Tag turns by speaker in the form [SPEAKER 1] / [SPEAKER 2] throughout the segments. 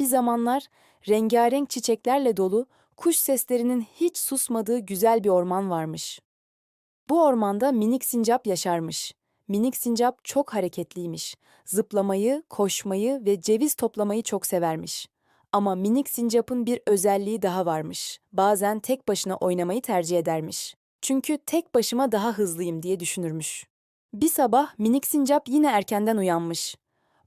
[SPEAKER 1] Bir zamanlar rengarenk çiçeklerle dolu, kuş seslerinin hiç susmadığı güzel bir orman varmış. Bu ormanda minik sincap yaşarmış. Minik sincap çok hareketliymiş. Zıplamayı, koşmayı ve ceviz toplamayı çok severmiş. Ama minik sincapın bir özelliği daha varmış. Bazen tek başına oynamayı tercih edermiş. Çünkü tek başıma daha hızlıyım diye düşünürmüş. Bir sabah minik sincap yine erkenden uyanmış.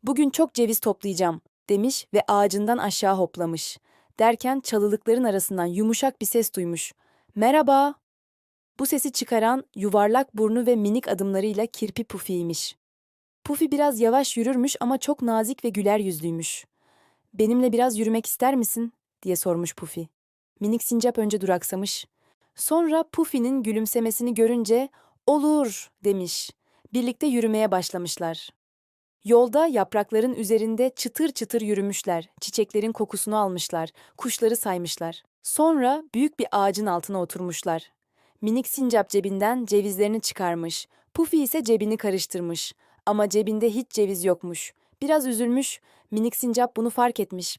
[SPEAKER 1] Bugün çok ceviz toplayacağım demiş ve ağacından aşağı hoplamış. Derken çalılıkların arasından yumuşak bir ses duymuş. Merhaba. Bu sesi çıkaran yuvarlak burnu ve minik adımlarıyla Kirpi Pufi'ymiş. Pufi biraz yavaş yürürmüş ama çok nazik ve güler yüzlüymüş. Benimle biraz yürümek ister misin? diye sormuş Pufi. Minik sincap önce duraksamış. Sonra Pufi'nin gülümsemesini görünce olur demiş. Birlikte yürümeye başlamışlar. Yolda yaprakların üzerinde çıtır çıtır yürümüşler, çiçeklerin kokusunu almışlar, kuşları saymışlar. Sonra büyük bir ağacın altına oturmuşlar. Minik sincap cebinden cevizlerini çıkarmış. Pufi ise cebini karıştırmış. Ama cebinde hiç ceviz yokmuş. Biraz üzülmüş, minik sincap bunu fark etmiş.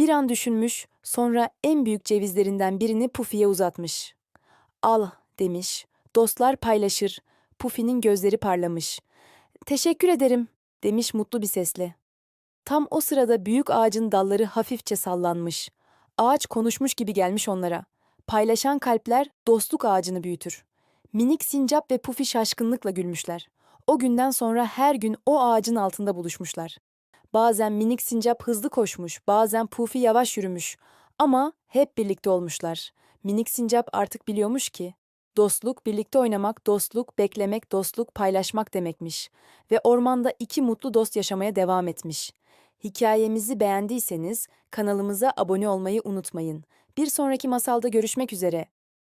[SPEAKER 1] Bir an düşünmüş, sonra en büyük cevizlerinden birini Pufi'ye uzatmış. Al, demiş. Dostlar paylaşır. Pufi'nin gözleri parlamış. Teşekkür ederim, demiş mutlu bir sesle. Tam o sırada büyük ağacın dalları hafifçe sallanmış. Ağaç konuşmuş gibi gelmiş onlara. Paylaşan kalpler dostluk ağacını büyütür. Minik sincap ve Pufi şaşkınlıkla gülmüşler. O günden sonra her gün o ağacın altında buluşmuşlar. Bazen minik sincap hızlı koşmuş, bazen Pufi yavaş yürümüş. Ama hep birlikte olmuşlar. Minik sincap artık biliyormuş ki, dostluk, birlikte oynamak, dostluk, beklemek, dostluk, paylaşmak demekmiş. Ve ormanda iki mutlu dost yaşamaya devam etmiş. Hikayemizi beğendiyseniz kanalımıza abone olmayı unutmayın. Bir sonraki masalda görüşmek üzere.